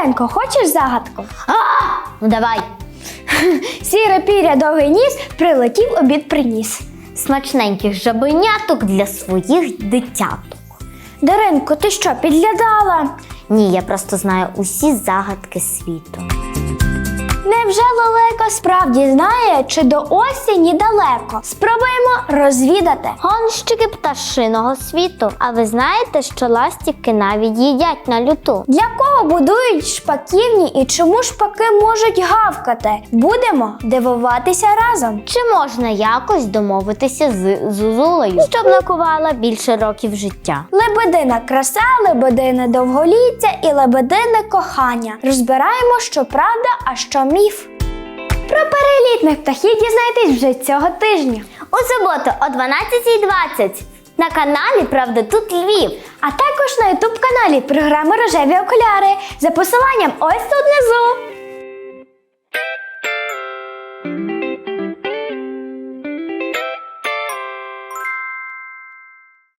Даренко, хочеш загадку? А, Ну давай. Сіре піря довгий ніс, прилетів обід приніс. Смачненьких жабеняток для своїх дитяток. Даринко, ти що, підглядала? Ні, я просто знаю усі загадки світу. Невже лелеко справді знає, чи до осені далеко? Спробуємо розвідати. Гонщики пташиного світу. А ви знаєте, що ластівки навіть їдять на люту? Для кого будують шпаківні і чому шпаки можуть гавкати? Будемо дивуватися разом. Чи можна якось домовитися з Зузулею, щоб накувала більше років життя? Лебедина краса, лебедине довголіття і лебедине кохання. Розбираємо, що правда, а що міф. Про перелітних птахів дізнайтесь вже цього тижня. У суботу о 12.20 на каналі Правда тут Львів, а також на ютуб-каналі програми Рожеві окуляри за посиланням ось тут внизу.